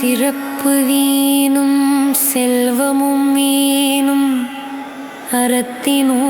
சிறப்பு வீணும் செல்வமும் வீணும் அறத்தினோ